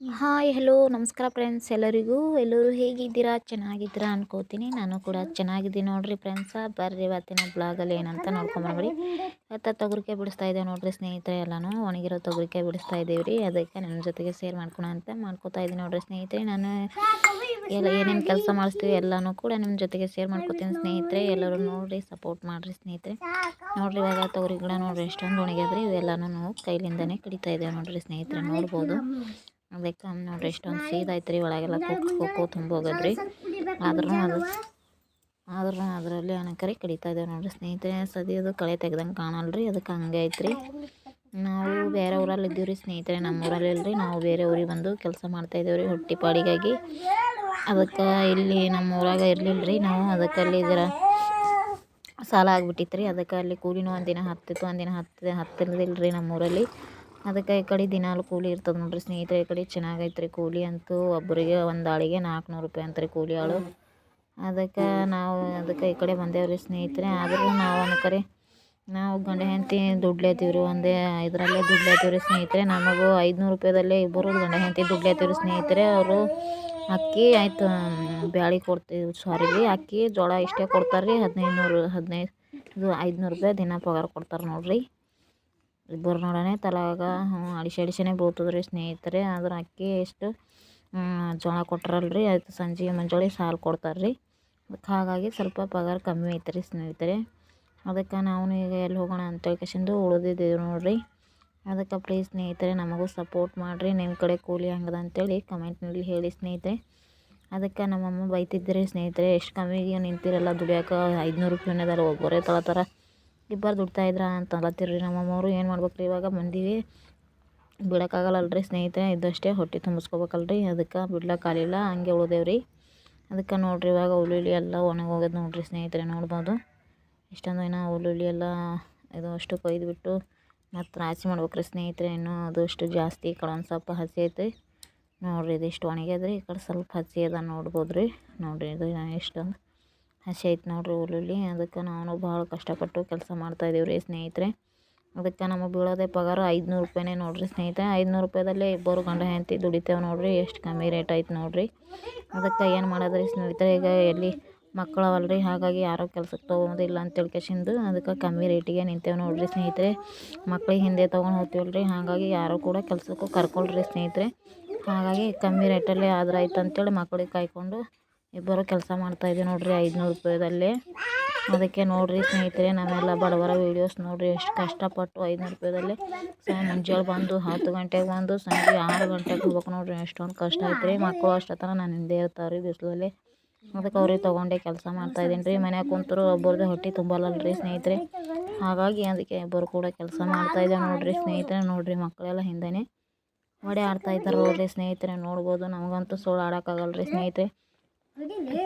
Hi, hello, ನಮಸ್ಕಾರ friends ಎಲ್ಲರಿಗೂ. ಎಲ್ಲರೂ ಹೇಗಿದ್ದೀರಾ? ಚೆನ್ನಾಗಿದ್ದೀರಾ ಅನ್ಕೋತೀನಿ. ನಾನು ಕೂಡ ಚೆನ್ನಾಗಿದ್ದೀನಿ ನೋಡ್ರಿ ಫ್ರೆಂಡ್ಸ. ಬರ್ರಿ ಇವತ್ತಿನ ಬ್ಲಾಗಲ್ಲಿ ಏನಂತ ನೋಡ್ಕೊಂಬರ್ಬೇಡಿ ಇವತ್ತು ತೊಗರಿಕೆ ಬಿಡಿಸ್ತಾ ಇದ್ದೇವೆ ನೋಡ್ರಿ ಸ್ನೇಹಿತರೆ ಎಲ್ಲನೂ. ಒಣಗಿರೋ ತೊಗರಿಕೆ ಬಿಡಿಸ್ತಾ ಇದ್ದೀವಿ ರೀ. ಅದಕ್ಕೆ ನನ್ನ ಜೊತೆಗೆ ಸೇರ್ ಮಾಡ್ಕೊಳ ಅಂತ ಮಾಡ್ಕೋತಾ ಇದ್ದೀನಿ ನೋಡ್ರಿ ಸ್ನೇಹಿತರೆ. ನಾನು ಎಲ್ಲ ಏನೇನು ಕೆಲಸ ಮಾಡಿಸ್ತೀವಿ ಎಲ್ಲನೂ ಕೂಡ ನಿಮ್ಮ ಜೊತೆಗೆ ಶೇರ್ ಮಾಡ್ಕೋತೀನಿ ಸ್ನೇಹಿತರೆ. ಎಲ್ಲರೂ ನೋಡಿರಿ ಸಪೋರ್ಟ್ ಮಾಡಿರಿ ಸ್ನೇಹಿತರೆ. ನೋಡಿರಿ ಇವಾಗ ತೊಗರಿ ಗಿಡ ನೋಡಿರಿ ಎಷ್ಟೊಂದು ಒಣಗ್ಯದ್ರಿ. ಇವೆಲ್ಲನೂ ನಾವು ಕೈಲಿಂದನೇ ಕಡಿತಾ ಇದ್ದೇವೆ ನೋಡಿರಿ ಸ್ನೇಹಿತರೆ. ನೋಡ್ಬೋದು. ಅದಕ್ಕೆ ನೋಡ್ರಿ ಇಷ್ಟೊಂದು ಸೀದಾ ಐತ್ರಿ ಒಳಗೆಲ್ಲ ಕುಕ್ಕು ಕುಕ್ಕು ತುಂಬ ಹೋಗದ್ರಿ. ಆದ್ರೂ ಅದು ಆದ್ರೂ ಅದರಲ್ಲಿ ಅನಕರಿ ಕಡಿತಾ ಇದ್ದೇವೆ ನೋಡ್ರಿ. ಸ್ನೇಹಿತರೆ ಸದಿ ಅದು ಕಳೆ ತೆಗ್ದಂಗೆ ಕಾಣಲ್ರಿ ಅದಕ್ಕೆ ಹಂಗೆ ಐತ್ರಿ. ನಾವು ಬೇರೆ ಊರಲ್ಲಿ ಇದ್ದೀವಿ ರೀ ಸ್ನೇಹಿತರೆ ನಮ್ಮ ಊರಲ್ಲಿ ಇಲ್ರಿ. ನಾವು ಬೇರೆ ಊರಿಗೆ ಬಂದು ಕೆಲಸ ಮಾಡ್ತಾ ಇದ್ದೇವೆ ರೀ ಹೊಟ್ಟಿ ಪಾಡಿಗಾಗಿ ಅದಕ್ಕೆ ಇಲ್ಲಿ ನಮ್ಮ ಊರಾಗ ಇರಲಿಲ್ಲ ರೀ ನಾವು. ಅದಕ್ಕೆ ಅಲ್ಲಿ ಇದರ ಸಾಲ ಆಗ್ಬಿಟ್ಟಿತ್ತು ರೀ ಅದಕ್ಕೆ ಅಲ್ಲಿ ಕೂಲಿನೂ ಒಂದಿನ ಹತ್ತಿತ್ತು ಒಂದಿನ ಹತ್ತು ಹತ್ತಿರದಿಲ್ಲ ರೀ ನಮ್ಮೂರಲ್ಲಿ ಅದಕ್ಕೆ ಈ ಕಡೆ ದಿನಾಲು ಕೂಲಿ ಇರ್ತದೆ ನೋಡ್ರಿ ಸ್ನೇಹಿತರೆ, ಈ ಕಡೆ ಚೆನ್ನಾಗೈತ್ರಿ ಕೂಲಿ ಅಂತೂ ಒಬ್ಬರಿಗೆ ಒಂದು ಆಳಿಗೆ ನಾಲ್ಕುನೂರು ರೂಪಾಯಿ ಅಂತ ರೀ ಕೂಲಿ ಆಳು. ಅದಕ್ಕೆ ನಾವು ಅದಕ್ಕೆ ಈ ಕಡೆ ಬಂದೇವ್ರಿ ಸ್ನೇಹಿತರೆ, ಆದರೂ ನಾವು ಅನ್ಕರಿ ನಾವು ಗಂಡ ಹೆಂಡತಿ ದುಡ್ಲೇತೀವಿ ಒಂದೇ ಇದರಲ್ಲೇ ದುಡ್ಲೇತೀವಿ ಸ್ನೇಹಿತರೆ. ನಮಗೂ ಐದುನೂರು ರೂಪಾಯಿದಲ್ಲೇ ಇಬ್ಬರು ಗಂಡ ಹೆಂಡತಿ ದುಡ್ಲೇತೀವಿ ರೀ ಸ್ನೇಹಿತರೆ. ಅವರು ಅಕ್ಕಿ ಆಯ್ತು ಬ್ಯಾಳಿ ಕೊಡ್ತೀವಿ ಸಾರಿ ಅಕ್ಕಿ ಜೋಳ ಇಷ್ಟೇ ಕೊಡ್ತಾರೆ ರೀ ಹದಿನೈದು ನೂರು ಹದಿನೈದು, ಇದು ಐದುನೂರು ರೂಪಾಯಿ ದಿನ ಪಗಾರ ಕೊಡ್ತಾರೆ ನೋಡಿರಿ. ಇಬ್ಬರು ನೋಡೋಣ ತಲಾಗ. ಹ್ಞೂ ಅಡಿಸೆನೇ ಬೀಳ್ತದೆ ರೀ ಸ್ನೇಹಿತರೆ. ಆದ್ರೆ ಅಕ್ಕಿ ಎಷ್ಟು ಜೋಳ ಕೊಟ್ರಲ್ರಿ. ಅದು ಸಂಜೆ ಮುಂಜಾನೆ ಸಾಲು ಕೊಡ್ತಾರೆ ರೀ ಅದಕ್ಕೆ ಹಾಗಾಗಿ ಸ್ವಲ್ಪ ಪಗಾರ ಕಮ್ಮಿ ಐತ್ರಿ ಸ್ನೇಹಿತರೆ. ಅದಕ್ಕೆ ನಾವು ಈಗ ಎಲ್ಲಿ ಹೋಗೋಣ ಅಂತ ಕೇಳ್ಕೇಸಿಂದು ಉಳಿದಿದ್ದೀವಿ ನೋಡಿರಿ. ಅದಕ್ಕೆ ಪ್ಲೀಸ್ ಸ್ನೇಹಿತರೆ, ನಮಗೂ ಸಪೋರ್ಟ್ ಮಾಡಿರಿ. ನಿಮ್ಮ ಕಡೆ ಕೂಲಿ ಹಂಗದ ಅಂತೇಳಿ ಕಮೆಂಟ್ನಲ್ಲಿ ಹೇಳಿ ಸ್ನೇಹಿತರೆ. ಅದಕ್ಕೆ ನಮ್ಮಮ್ಮ ಬೈತಿದ್ರಿ ಸ್ನೇಹಿತರೆ, ಎಷ್ಟು ಕಮ್ಮಿಗೆ ನಿಂತಿರಲ್ಲ ದುಡಿಯೋಕೆ ಐದುನೂರು ರೂಪಾಯಿನದಲ್ಲ ಒಬ್ಬರೇ ತಗೋತಾರೆ. ಇಬ್ಬರು ದುಡ್ತಾಯಿದ್ರ ಅಂತ ಅನ್ಲತ್ತಿರ್ರಿ ನಮ್ಮಮ್ಮವರು, ಏನು ಮಾಡ್ಬೇಕು ರೀ ಇವಾಗ? ಮಂದಿಗೆ ಬಿಡೋಕ್ಕಾಗಲ್ಲಲ್ರಿ ಸ್ನೇಹಿತರೆ, ಇದ್ದಷ್ಟೇ ಹೊಟ್ಟೆ ತುಂಬಿಸ್ಕೋಬೇಕಲ್ರಿ. ಅದಕ್ಕೆ ಬಿಡ್ಲಕ್ಕಾಗಲಿಲ್ಲ ಹಂಗೆ ಉಳ್ದೇವ್ರಿ. ಅದಕ್ಕೆ ನೋಡಿರಿ ಇವಾಗ ಉಳ್ಳುಳ್ಳಿ ಎಲ್ಲ ಒಣಗೋಗ್ಯದ ನೋಡಿರಿ ಸ್ನೇಹಿತರೆ, ನೋಡ್ಬೋದು. ಇಷ್ಟೊಂದು ಏನೋ ಉಳ್ಳುಳ್ಳಿ ಎಲ್ಲ ಇದು ಅಷ್ಟು ಕೊಯ್ದುಬಿಟ್ಟು ಮತ್ತು ರಾಶಿ ಮಾಡ್ಬೇಕ್ರಿ ಸ್ನೇಹಿತರೆ, ಇನ್ನೂ ಅದು ಅಷ್ಟು ಜಾಸ್ತಿ ಈ ಕಡೆ ಒಂದು ಸ್ವಲ್ಪ ಹಸಿ ಐತಿ. ನೋಡಿರಿ, ಇದಿಷ್ಟು ಒಣಗ್ಯದ್ರಿ, ಈ ಕಡೆ ಸ್ವಲ್ಪ ಹಸಿ ಅದ ನೋಡ್ಬೋದು ರೀ ನೋಡಿರಿ, ಇದು ಎಷ್ಟೊಂದು ಹಸಿ ಐತೆ ನೋಡಿರಿ ಉಳ್ಳುಳ್ಳಿ ಅದಕ್ಕೆ ನಾನು ಭಾಳ ಕಷ್ಟಪಟ್ಟು ಕೆಲಸ ಮಾಡ್ತಾಯಿದ್ದೀವಿ ರೀ ಸ್ನೇಹಿತರೆ. ಅದಕ್ಕೆ ನಮಗೆ ಬೀಳೋದೇ ಪಗಾರ ಐದುನೂರು ರೂಪಾಯಿನೇ ನೋಡಿರಿ ಸ್ನೇಹಿತರೆ. ಐದುನೂರು ರೂಪಾಯಿದಲ್ಲೇ ಇಬ್ಬರು ಗಂಡ ಹೆಂಡತಿ ದುಡಿತೇವೆ ನೋಡಿರಿ. ಎಷ್ಟು ಕಮ್ಮಿ ರೇಟ್ ಐತೆ ನೋಡಿರಿ. ಅದಕ್ಕೆ ಏನು ಮಾಡೋದ್ರಿ ಸ್ನೇಹಿತರೆ? ಈಗ ಎಲ್ಲಿ ಮಕ್ಕಳು ರೀ ಹಾಗಾಗಿ ಯಾರೋ ಕೆಲ್ಸಕ್ಕೆ ತೊಗೊಳೋದಿಲ್ಲ ಅಂತ ತಿಳ್ಕೇಸಿಂದು ಅದಕ್ಕೆ ಕಮ್ಮಿ ರೇಟಿಗೆ ನಿಂತೇವೆ ನೋಡಿರಿ ಸ್ನೇಹಿತರೆ. ಮಕ್ಳಿಗೆ ಹಿಂದೆ ತೊಗೊಂಡು ರೀ ಹಾಗಾಗಿ ಯಾರೂ ಕೂಡ ಕೆಲಸಕ್ಕೂ ಕರ್ಕೊಳ್ರಿ ಸ್ನೇಹಿತರೆ. ಹಾಗಾಗಿ ಕಮ್ಮಿ ರೇಟಲ್ಲೇ ಆದ್ರೆ ಆಯ್ತು ಅಂತೇಳಿ ಮಕ್ಕಳಿಗೆ ಕಾಯ್ಕೊಂಡು ಇಬ್ಬರು ಕೆಲಸ ಮಾಡ್ತಾಯಿದ್ದೀವಿ ನೋಡಿರಿ, ಐದುನೂರು ರೂಪಾಯಿದಲ್ಲಿ. ಅದಕ್ಕೆ ನೋಡಿರಿ ಸ್ನೇಹಿತರೆ ನಾವೆಲ್ಲ ಬಡವರ ವೀಡಿಯೋಸ್ ನೋಡಿರಿ, ಎಷ್ಟು ಕಷ್ಟಪಟ್ಟು ಐದುನೂರು ರೂಪಾಯಿದಲ್ಲಿ ಮುಂಜಾನೆ ಬಂದು ಹತ್ತು ಗಂಟೆಗೆ ಬಂದು ಸಂಜೆ ಆರು ಗಂಟೆಗೆ ಹೋಗ್ಬೇಕು ನೋಡಿರಿ, ಎಷ್ಟೊಂದು ಕಷ್ಟ ಐತ್ರಿ. ಮಕ್ಕಳು ಅಷ್ಟೊತ್ತನ ನಾನು ಹಿಂದೆ ಇರ್ತಾವೆ ರೀ ಬಿಸಿಲಲ್ಲಿ. ಅದಕ್ಕೆ ಅವ್ರಿಗೆ ತೊಗೊಂಡೆ ಕೆಲಸ ಮಾಡ್ತಾಯಿದ್ದೀನಿ ರೀ. ಮನ್ಯಾಗ ಕುಂತರು ಒಬ್ಬರದ್ದು ಹೊಟ್ಟೆ ತುಂಬಲ್ಲ ರೀ ಸ್ನೇಹಿತರೆ. ಹಾಗಾಗಿ ಅದಕ್ಕೆ ಇಬ್ಬರು ಕೂಡ ಕೆಲಸ ಮಾಡ್ತಾಯಿದ್ದೇವೆ ನೋಡಿರಿ ಸ್ನೇಹಿತರೆ. ನೋಡಿರಿ ಮಕ್ಕಳೆಲ್ಲ ಹಿಂದೆನೇ ಹೊಡೆ ಆಡ್ತಾಯಿದ್ದಾರೆ ನೋಡಿರಿ ಸ್ನೇಹಿತರೆ. ನೋಡ್ಬೋದು ನಮಗಂತೂ ಸುಳ್ಳು ಆಡೋಕ್ಕಾಗಲ್ಲ ರೀ ಸ್ನೇಹಿತರೆ.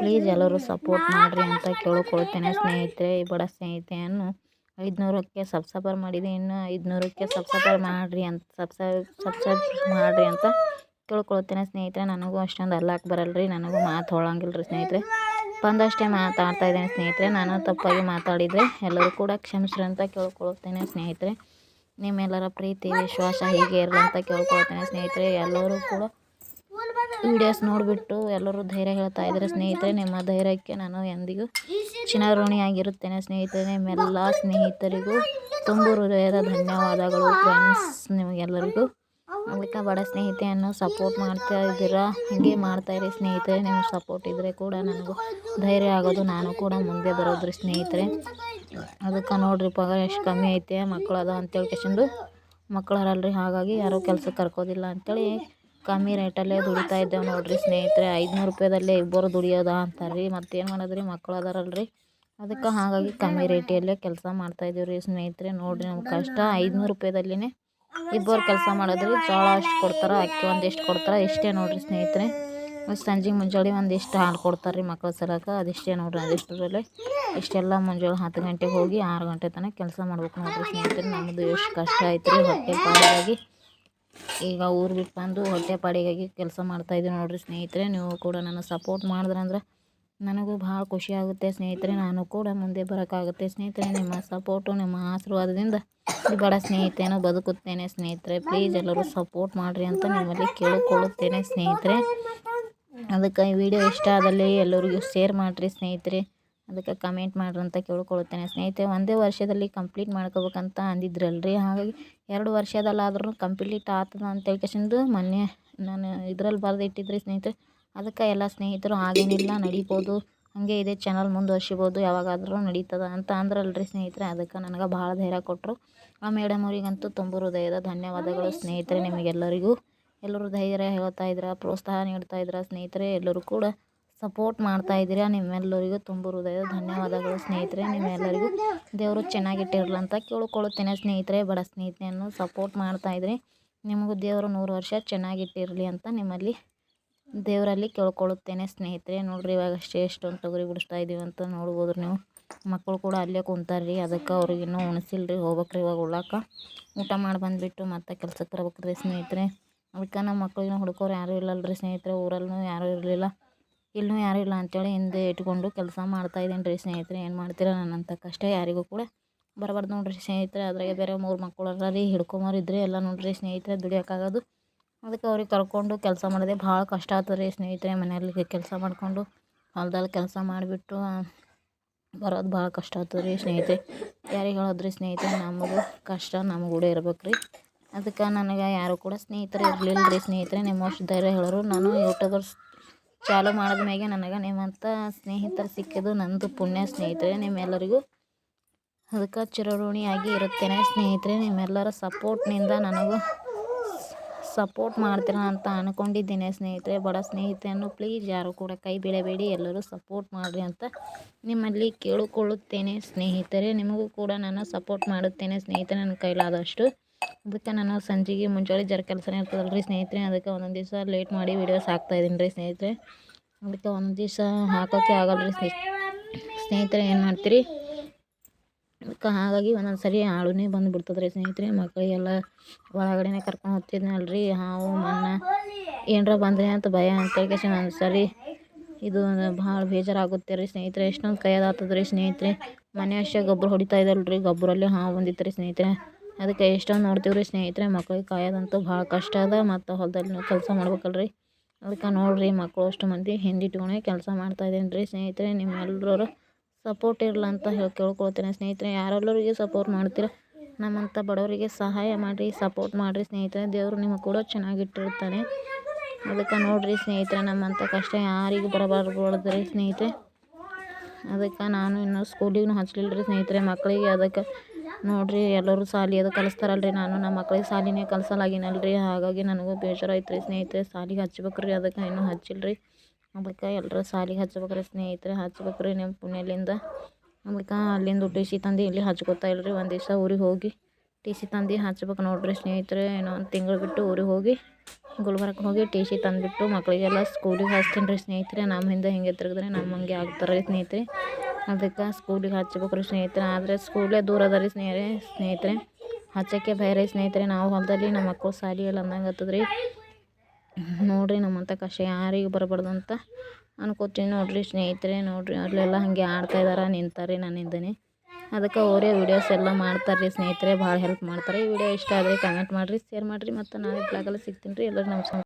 ಪ್ಲೀಸ್ ಎಲ್ಲರೂ ಸಪೋರ್ಟ್ ಮಾಡಿರಿ ಅಂತ ಕೇಳ್ಕೊಳ್ತೇನೆ ಸ್ನೇಹಿತರೆ ಈ ಬಡ ಸ್ನೇಹಿತೆಯನ್ನು ಐದುನೂರಕ್ಕೆ ಸಬ್ಸ್ಕ್ರೈಬರ್ ಮಾಡಿದೆ. ಇನ್ನು ಐದುನೂರಕ್ಕೆ ಸಬ್ಸ್ಕ್ರೈಬರ್ ಮಾಡಿರಿ ಅಂತ ಸಬ್ಸ್ಕ್ರೈಬ್ ಸಬ್ಸ್ಕ್ರೈಬ್ ಮಾಡಿರಿ ಅಂತ ಕೇಳ್ಕೊಳ್ತೇನೆ ಸ್ನೇಹಿತರೆ. ನನಗೂ ಅಷ್ಟೊಂದು ಅಲ್ಲಾಕ್ ಬರಲ್ಲ ರೀ ನನಗೂ ಮಾತು ಹೊಳಂಗಿಲ್ಲ ರೀ ಸ್ನೇಹಿತರೆ. ಬಂದಷ್ಟೇ ಮಾತಾಡ್ತಾ ಇದ್ದೇನೆ ಸ್ನೇಹಿತರೆ. ನಾನು ತಪ್ಪಾಗಿ ಮಾತಾಡಿದರೆ ಎಲ್ಲರೂ ಕೂಡ ಕ್ಷಮಿಸ್ರಿ ಅಂತ ಕೇಳ್ಕೊಳ್ತೇನೆ ಸ್ನೇಹಿತರೆ. ನಿಮ್ಮೆಲ್ಲರ ಪ್ರೀತಿ ವಿಶ್ವಾಸ ಹೀಗೆ ಇರಲಿ ಅಂತ ಕೇಳ್ಕೊಳ್ತೇನೆ ಸ್ನೇಹಿತರೆ. ಎಲ್ಲರೂ ಕೂಡ ವಿಡಿಯೋಸ್ ನೋಡಿಬಿಟ್ಟು ಎಲ್ಲರೂ ಧೈರ್ಯ ಹೇಳ್ತಾ ಇದ್ದಾರೆ ಸ್ನೇಹಿತರೆ, ನಿಮ್ಮ ಧೈರ್ಯಕ್ಕೆ ನಾನು ಎಂದಿಗೂ ಚಿರಋಣಿಯಾಗಿರುತ್ತೇನೆ ಸ್ನೇಹಿತರೆ. ನಿಮ್ಮೆಲ್ಲ ಸ್ನೇಹಿತರಿಗೂ ತುಂಬ ಹೃದಯದ ಧನ್ಯವಾದಗಳು ಫ್ರೆಂಡ್ಸ್ ನಿಮಗೆಲ್ಲರಿಗೂ. ಅದಕ್ಕೆ ಬಡ ಸ್ನೇಹಿತೆಯನ್ನು ಸಪೋರ್ಟ್ ಮಾಡ್ತಾ ಇದ್ದೀರಾ? ಹಾಗೆ ಮಾಡ್ತಾಯಿರಿ ಸ್ನೇಹಿತರೆ. ನಿಮ್ಮ ಸಪೋರ್ಟ್ ಇದ್ದರೆ ಕೂಡ ನನಗೂ ಧೈರ್ಯ ಆಗೋದು ನಾನು ಕೂಡ ಮುಂದೆ ಬರೋದ್ರಿ ಸ್ನೇಹಿತರೆ. ಅದಕ್ಕೆ ನೋಡ್ರಿ, ಪಗಾರ ಎಷ್ಟು ಕಮ್ಮಿ ಐತೆ ಮಕ್ಕಳು ಅದಾವ ಅಂತೇಳಿ ಕೆಸಂದು ಮಕ್ಕಳು ಹಾಗಾಗಿ ಯಾರೂ ಕೆಲಸ ಕರ್ಕೋದಿಲ್ಲ ಅಂತೇಳಿ ಕಮ್ಮಿ ರೇಟಲ್ಲೇ ದುಡಿತಾ ಇದ್ದೇವೆ ನೋಡಿರಿ ಸ್ನೇಹಿತರೆ. ಐದುನೂರು ರೂಪಾಯಿದಲ್ಲೇ ಇಬ್ಬರು ದುಡಿಯೋದ ಅಂತಾರೆ ರೀ ಮತ್ತೇನು ಮಾಡೋದ್ರಿ? ಮಕ್ಳು ಅದಾರಲ್ರಿ. ಅದಕ್ಕೆ ಹಾಗಾಗಿ ಕಮ್ಮಿ ರೇಟಲ್ಲೇ ಕೆಲಸ ಮಾಡ್ತಾಯಿದ್ದೀವಿ ರೀ ಸ್ನೇಹಿತರೆ. ನೋಡಿರಿ ನಮ್ಮ ಕಷ್ಟ. ಐದುನೂರು ರೂಪಾಯಿದಲ್ಲಿನೇ ಇಬ್ಬರು ಕೆಲಸ ಮಾಡೋದ್ರಿ. ಜೋಳ ಅಷ್ಟು ಕೊಡ್ತಾರೆ, ಅಕ್ಕಿ ಒಂದಿಷ್ಟು ಕೊಡ್ತಾರೆ, ಇಷ್ಟೇ ನೋಡಿರಿ ಸ್ನೇಹಿತರೆ. ಸಂಜೆ ಮುಂಜಾನೆ ಒಂದಿಷ್ಟು ಹಾಲು ಕೊಡ್ತಾರೆ ರೀ ಮಕ್ಳ ಸಲಕ. ಅದಿಷ್ಟೇ ನೋಡಿರಿ ಅದಿಷ್ಟರಲ್ಲೇ ಇಷ್ಟೆಲ್ಲ ಮುಂಜಾನೆ ಹತ್ತು ಗಂಟೆಗೆ ಹೋಗಿ ಆರು ಗಂಟೆ ತನಕ ಕೆಲಸ ಮಾಡ್ಬೇಕು ನೋಡಿರಿ ಸ್ನೇಹಿತರೆ. ನಮ್ಮದು ಎಷ್ಟು ಕಷ್ಟ ಐತ್ರಿ ರೀ ಹೊಟ್ಟೆ ಪಾಡಿಗಾಗಿ ಈಗ ಊರು ಬಿಟ್ಟು ಬಂದು ಹೊಟ್ಟೆ ಪಾಡಿಗಾಗಿ ಕೆಲಸ ಮಾಡ್ತಾಯಿದ್ದೀನಿ ನೋಡಿರಿ ಸ್ನೇಹಿತರೆ. ನೀವು ಕೂಡ ನನ್ನ ಸಪೋರ್ಟ್ ಮಾಡಿದ್ರಂದ್ರೆ ನನಗೂ ಭಾಳ ಖುಷಿ ಆಗುತ್ತೆ ಸ್ನೇಹಿತರೆ. ನಾನು ಕೂಡ ಮುಂದೆ ಬರೋಕ್ಕಾಗುತ್ತೆ ಸ್ನೇಹಿತರೆ. ನಿಮ್ಮ ಸಪೋರ್ಟು ನಿಮ್ಮ ಆಶೀರ್ವಾದದಿಂದ ಬಡ ಸ್ನೇಹಿತೆಯನ್ನು ಬದುಕುತ್ತೇನೆ ಸ್ನೇಹಿತರೆ. ಪ್ಲೀಸ್ ಎಲ್ಲರೂ ಸಪೋರ್ಟ್ ಮಾಡಿರಿ ಅಂತ ನಿಮ್ಮಲ್ಲಿ ಕೇಳಿಕೊಳ್ಳುತ್ತೇನೆ ಸ್ನೇಹಿತರೆ. ಅದಕ್ಕೆ ಈ ವಿಡಿಯೋ ಇಷ್ಟ ಆದಲ್ಲಿ ಎಲ್ಲರಿಗೂ ಶೇರ್ ಮಾಡಿರಿ ಸ್ನೇಹಿತರೆ. ಅದಕ್ಕೆ ಕಮೆಂಟ್ ಮಾಡ್ರಿ ಅಂತ ಕೇಳ್ಕೊಳ್ತೇನೆ. ಸ್ನೇಹಿತೆ ಒಂದೇ ವರ್ಷದಲ್ಲಿ ಕಂಪ್ಲೀಟ್ ಮಾಡ್ಕೋಬೇಕಂತ ಅಂದಿದ್ರಲ್ರಿ. ಹಾಗಾಗಿ ಎರಡು ವರ್ಷದಲ್ಲಾದ್ರೂ ಕಂಪ್ಲೀಟ್ ಆಗ್ತದ ಅಂತ ಹೇಳ್ಕೊಂಡು ಮೊನ್ನೆ ನಾನು ಇದ್ರಲ್ಲಿ ಬರೆದು ಇಟ್ಟಿದ್ರಿ ಸ್ನೇಹಿತರೆ. ಅದಕ್ಕೆ ಎಲ್ಲ ಸ್ನೇಹಿತರು ಹಾಗೇನಿಲ್ಲ, ನಡಿಬೋದು. ಹಾಗೆ ಇದೇ ಚಾನಲ್ ಮುಂದುವರ್ಸಿಬೋದು, ಯಾವಾಗಾದರೂ ನಡೀತದ ಅಂತ ಅಂದ್ರಲ್ರಿ ಸ್ನೇಹಿತರೆ. ಅದಕ್ಕೆ ನನಗೆ ಭಾಳ ಧೈರ್ಯ ಕೊಟ್ಟರು ಆ ಮೇಡಮ್ ಅವರಿಗಂತೂ ತುಂಬ ಹೃದಯದ ಧನ್ಯವಾದಗಳು ಸ್ನೇಹಿತರೆ ನಿಮಗೆಲ್ಲರಿಗೂ. ಎಲ್ಲರೂ ಧೈರ್ಯ ಹೇಳ್ತಾ ಇದ್ರೆ, ಪ್ರೋತ್ಸಾಹ ನೀಡ್ತಾ ಇದ್ರೆ ಸ್ನೇಹಿತರೆ. ಎಲ್ಲರೂ ಕೂಡ ಸಪೋರ್ಟ್ ಮಾಡ್ತಾ ಇದ್ದೀರಾ? ನಿಮ್ಮೆಲ್ಲರಿಗೂ ತುಂಬ ಹೃದಯದ ಧನ್ಯವಾದಗಳು ಸ್ನೇಹಿತರೆ. ನಿಮ್ಮೆಲ್ಲರಿಗೂ ದೇವರು ಚೆನ್ನಾಗಿಟ್ಟಿರಲಿ ಅಂತ ಕೇಳ್ಕೊಳ್ಳುತ್ತೇನೆ ಸ್ನೇಹಿತರೆ. ಬಡ ಸ್ನೇಹಿತರೆಯನ್ನು ಸಪೋರ್ಟ್ ಮಾಡ್ತಾ ಇದ್ರಿ. ನಿಮಗೂ ದೇವರು ನೂರು ವರ್ಷ ಚೆನ್ನಾಗಿಟ್ಟಿರಲಿ ಅಂತ ನಿಮ್ಮಲ್ಲಿ ದೇವರಲ್ಲಿ ಕೇಳ್ಕೊಳ್ಳುತ್ತೇನೆ ಸ್ನೇಹಿತರೆ. ನೋಡಿರಿ, ಇವಾಗ ಅಷ್ಟೇ ಎಷ್ಟೊಂದು ತೊಗರಿ ಬಿಡಿಸ್ತಾ ಇದ್ದೀವಿ ಅಂತ ನೋಡ್ಬೋದು ನೀವು. ಮಕ್ಕಳು ಕೂಡ ಅಲ್ಲೇ ಕುಂತಾರ್ರಿ. ಅದಕ್ಕೆ ಅವ್ರಿಗೆ ಇನ್ನೂ ಉಣಿಸಿಲ್ರಿ. ಹೋಗ್ಬೇಕ್ರಿ, ಇವಾಗ ಉಳ್ಳಾಕ ಊಟ ಮಾಡಿ ಬಂದುಬಿಟ್ಟು ಮತ್ತೆ ಕೆಲಸಕ್ಕೆ ಬರ್ಬೇಕ್ರಿ ಸ್ನೇಹಿತರೆ. ಅದಕ್ಕೆ ನಮ್ಮ ಮಕ್ಳಿಗೆ ಹುಡುಕೋರು ಯಾರೂ ಇಲ್ಲಲ್ರಿ ಸ್ನೇಹಿತರೆ. ಊರಲ್ಲೂ ಯಾರೂ ಇರಲಿಲ್ಲ. ಇಲ್ಲೂ ಯಾರೂ ಇಲ್ಲ ಅಂತೇಳಿ ಹಿಂದೆ ಇಟ್ಕೊಂಡು ಕೆಲಸ ಮಾಡ್ತಾ ಇದ್ದೀನಿ ರೀ ಸ್ನೇಹಿತರೆ. ಏನು ಮಾಡ್ತೀರಾ? ನನ್ನಂಥ ಕಷ್ಟ ಯಾರಿಗೂ ಕೂಡ ಬರಬಾರ್ದು ನೋಡಿರಿ ಸ್ನೇಹಿತರೆ. ಅದ್ರಾಗೆ ಬೇರೆ ಮೂರು ಮಕ್ಕಳು ಅಲ್ಲ ರೀ ಹಿಡ್ಕೊಂಬರಿದ್ರೆ ಎಲ್ಲ ನೋಡಿರಿ ಸ್ನೇಹಿತರೆ, ದುಡಿಯೋಕ್ಕಾಗೋದು. ಅದಕ್ಕೆ ಅವ್ರಿಗೆ ಕರ್ಕೊಂಡು ಕೆಲಸ ಮಾಡಿದೆ ಭಾಳ ಕಷ್ಟ ಆಗ್ತದೆ ರೀ ಸ್ನೇಹಿತರೆ. ಮನೆಯಲ್ಲಿ ಕೆಲಸ ಮಾಡಿಕೊಂಡು ಹೊಲ್ದಲ್ಲಿ ಕೆಲಸ ಮಾಡಿಬಿಟ್ಟು ಬರೋದು ಭಾಳ ಕಷ್ಟ ಆಗ್ತದೆ ರೀ ಸ್ನೇಹಿತರೆ. ಯಾರಿಗೆ ಹೇಳೋದ್ರಿ ಸ್ನೇಹಿತರೆ, ನಮಗೂ ಕಷ್ಟ ನಮ್ಮ ಕೂಡ ಇರ್ಬೇಕು ರೀ. ಅದಕ್ಕೆ ನನಗೆ ಯಾರು ಕೂಡ ಸ್ನೇಹಿತರೆ ಇರಲಿಲ್ಲ ರೀ ಸ್ನೇಹಿತರೆ. ನಿಮ್ಮಷ್ಟು ಧೈರ್ಯ ಹೇಳೋರು. ನಾನು ಯೂಟ್ಯೂಬರ್ಸ್ ಚಾಲು ಮಾಡಿದ ಮ್ಯಾಗೆ ನನಗೆ ನಿಮ್ಮಂಥ ಸ್ನೇಹಿತರು ಸಿಕ್ಕಿದ್ದು ನಂದು ಪುಣ್ಯ ಸ್ನೇಹಿತರೆ, ನಿಮ್ಮೆಲ್ಲರಿಗೂ ಅದಕ್ಕೆ ಚಿರಋಣಿಯಾಗಿ ಇರುತ್ತೇನೆ. ಸ್ನೇಹಿತರೆ, ನಿಮ್ಮೆಲ್ಲರ ಸಪೋರ್ಟ್ನಿಂದ ನನಗೂ ಸಪೋರ್ಟ್ ಮಾಡ್ತೀರ ಅಂತ ಅಂದ್ಕೊಂಡಿದ್ದೀನಿ ಸ್ನೇಹಿತರೆ. ಬಡ ಸ್ನೇಹಿತೆಯನ್ನು ಪ್ಲೀಸ್ ಯಾರು ಕೂಡ ಕೈ ಬಿಡಬೇಡಿ, ಎಲ್ಲರೂ ಸಪೋರ್ಟ್ ಮಾಡಿರಿ ಅಂತ ನಿಮ್ಮಲ್ಲಿ ಕೇಳಿಕೊಳ್ಳುತ್ತೇನೆ ಸ್ನೇಹಿತರೆ. ನಿಮಗೂ ಕೂಡ ನಾನು ಸಪೋರ್ಟ್ ಮಾಡುತ್ತೇನೆ ಸ್ನೇಹಿತರೆ, ನನ್ನ ಕೈಲಾದಷ್ಟು. ಅದಕ್ಕೆ ನಾನು ಸಂಜೆಗೆ ಮುಂಜಾನೆ ಜರ ಕೆಲಸನೇ ಇರ್ತದಲ್ಲ ರೀ ಸ್ನೇಹಿತರೆ, ಅದಕ್ಕೆ ಒಂದೊಂದು ದಿವಸ ಲೇಟ್ ಮಾಡಿ ವೀಡಿಯೋಸ್ ಹಾಕ್ತಾಯಿದ್ದೀನಿ ರೀ ಸ್ನೇಹಿತರೆ. ಅದಕ್ಕೆ ಒಂದೊಂದು ದಿವಸ ಹಾಕೋಕ್ಕೆ ಆಗಲ್ಲ ರೀ ಸ್ನೇಹಿತರೆ, ಏನು ಮಾಡ್ತೀರಿ? ಅದಕ್ಕೆ ಹಾಗಾಗಿ ಒಂದೊಂದು ಸರಿ ಆಳುನೇ ಬಂದು ಬಿಡ್ತದೆ ರೀ ಸ್ನೇಹಿತರೆ. ಮಕ್ಕಳಿಗೆಲ್ಲ ಒಳಗಡೆನೇ ಕರ್ಕೊಂಡು ಹೋಗ್ತಿದ್ನಲ್ಲ ರೀ ಹಾವು ಮನ್ನ ಏನರ ಬಂದರೆ ಅಂತ ಭಯ ಅಂತೇಳಿ ಒಂದು ಸರಿ ಇದು ಭಾಳ ಬೇಜಾರಾಗುತ್ತೆ ರೀ ಸ್ನೇಹಿತರೆ. ಎಷ್ಟೊಂದು ಕೈಯದಾಗ್ತದೆ ರೀ ಸ್ನೇಹಿತರೆ. ಮನೆ ಅಷ್ಟೇ ಗೊಬ್ಬರ ಹೊಡಿತಾ ಇದ್ದಲ್ಲ ರೀ ಗೊಬ್ಬರಲ್ಲಿ ಹಾವು ಬಂದಿತ್ತು ರೀ ಸ್ನೇಹಿತರೆ. ಅದಕ್ಕೆ ಎಷ್ಟೊಂದು ನೋಡ್ತೀವಿ ರೀ ಸ್ನೇಹಿತರೆ, ಮಕ್ಳಿಗೆ ಕಾಯೋದಂತೂ ಭಾಳ ಕಷ್ಟ ಅದ, ಮತ್ತು ಹೊಲದಲ್ಲಿ ಕೆಲಸ ಮಾಡ್ಬೇಕಲ್ಲ ರೀ ಅದಕ್ಕೆ ನೋಡಿರಿ ಮಕ್ಕಳು ಅಷ್ಟು ಮಂದಿ ಹಿಂದಿಟ್ಕೊಂಡೆ ಕೆಲಸ ಮಾಡ್ತಾಯಿದ್ದೀನಿ ರೀ ಸ್ನೇಹಿತರೆ ನಿಮ್ಮೆಲ್ಲರೂ ಸಪೋರ್ಟ್ ಇರಲ್ಲ ಅಂತ ಹೇಳಿ ಕೇಳ್ಕೊಳ್ತೇನೆ. ಸ್ನೇಹಿತರೆ, ಯಾರೆಲ್ಲರಿಗೆ ಸಪೋರ್ಟ್ ಮಾಡ್ತೀರ, ನಮ್ಮಂಥ ಬಡವರಿಗೆ ಸಹಾಯ ಮಾಡಿರಿ, ಸಪೋರ್ಟ್ ಮಾಡಿರಿ ಸ್ನೇಹಿತರೆ. ದೇವರು ನಿಮಗೆ ಕೂಡ ಚೆನ್ನಾಗಿಟ್ಟಿರ್ತಾನೆ ಅದಕ್ಕೆ ನೋಡಿರಿ ಸ್ನೇಹಿತರೆ, ನಮ್ಮಂಥ ಕಷ್ಟ ಯಾರಿಗೂ ಬರಬಾರ್ದು ರೀ ಸ್ನೇಹಿತರೆ. ಅದಕ್ಕೆ ನಾನು ಇನ್ನೂ ಸ್ಕೂಲಿಗೂ ಹಚ್ಚಲಿಲ್ಲ ರೀ ಸ್ನೇಹಿತರೆ ಮಕ್ಕಳಿಗೆ ಅದಕ್ಕೆ ನೋಡಿರಿ, ಎಲ್ಲರೂ ಸಾಲಿ ಅದು ಕಲಿಸ್ತಾರಲ್ರಿ. ನಾನು ನಮ್ಮ ಮಕ್ಳಿಗೆ ಸಾಲಿನೇ ಕಲಿಸಲಾಗಿನಲ್ರಿ. ಹಾಗಾಗಿ ನನಗೂ ಬೇಜಾರಾಯ್ತು ರೀ ಸ್ನೇಹಿತರೆ. ಹಚ್ಬೇಕು ರೀ ಅದಕ್ಕೆ ಇನ್ನೂ ಹಚ್ಚಿಲ್ರಿ. ಅದಕ್ಕೆ ಎಲ್ಲರೂ ಶಾಲಿಗೆ ಹಚ್ಬೇಕು ರೀ ಸ್ನೇಹಿತರೆ. ಹಚ್ಬೇಕು ರೀ ನಿಮ್ಮ ಪುಣ್ಯಲಿಂದ ಅದಕ್ಕೆ ಅಲ್ಲಿಂದ ಟಿ ಸಿ ತಂದು ಇಲ್ಲಿ ಹಚ್ಕೋತಾ ಇಲ್ರಿ. ಒಂದು ದಿವಸ ಊರಿಗೆ ಹೋಗಿ ಟಿ ಸಿ ತಂದು ಹಚ್ಬೇಕು ನೋಡಿರಿ ಸ್ನೇಹಿತರೆ. ಏನೋ ಒಂದು ತಿಂಗಳು ಬಿಟ್ಟು ಊರಿಗೆ ಹೋಗಿ ಗುಲ್ಬರ್ಗಕ್ಕೆ ಹೋಗಿ ಟಿ ಸಿ ತಂದುಬಿಟ್ಟು ಮಕ್ಕಳಿಗೆಲ್ಲ ಸ್ಕೂಲಿಗೆ ಹಚ್ತೀನಿ ರೀ ಸ್ನೇಹಿತರೆ. ನಮ್ಮ ಹಿಂದೆ ಹಿಂಗೆ ತಿರುಗಿದ್ರೆ ನಮ್ಮ ಹಂಗೆ ಆಗ್ತಾರೆ ಸ್ನೇಹಿತರೆ. ಅದಕ್ಕೆ ಸ್ಕೂಲಿಗೆ ಹಚ್ಬೇಕು ರೀ ಸ್ನೇಹಿತರೆ. ಆದರೆ ಸ್ಕೂಲೇ ದೂರ ಅದ ರೀ ಸ್ನೇಹಿತರೆ ಸ್ನೇಹಿತರೆ. ಹಚ್ಚೋಕ್ಕೆ ಭಯ ಸ್ನೇಹಿತರೆ, ನಾವು ಹೊಲದಲ್ಲಿ ನಮ್ಮ ಮಕ್ಕಳು ಸಾಲಿ ಎಲ್ಲ ಅಂದಂಗೆ ರೀ. ನೋಡಿರಿ ನಮ್ಮಂಥ ಕಷ್ಟ, ಯಾರಿಗೂ ಬರಬಾರ್ದು ಅಂತ ಅನ್ಕೋತೀನಿ ನೋಡಿರಿ ಸ್ನೇಹಿತರೆ, ನೋಡಿರಿ ಅಲ್ಲೆಲ್ಲ ಹಾಗೆ ಆಡ್ತಾ ಇದ್ದಾರೆ ನಿಂತಾರೆ ನನ್ನಿಂದನೇ ಅದಕ್ಕೆ ಅವರೇ ವೀಡಿಯೋಸ್ ಎಲ್ಲ ಮಾಡ್ತಾರೆ ರೀ ಸ್ನೇಹಿತರೆ, ಭಾಳ ಹೆಲ್ಪ್ ಮಾಡ್ತಾರೆ. ಈ ವಿಡಿಯೋ ಇಷ್ಟ ಆದರೆ ಕಮೆಂಟ್ ಮಾಡಿರಿ ಶೇರ್ ಮಾಡಿರಿ, ಮತ್ತು ನಾಳೆ ಬ್ಲಾಗಲ್ಲಿ ಸಿಗ್ತೀನಿ ರೀ. ಎಲ್ಲರೂ ನಮಸ್ಕಾರ.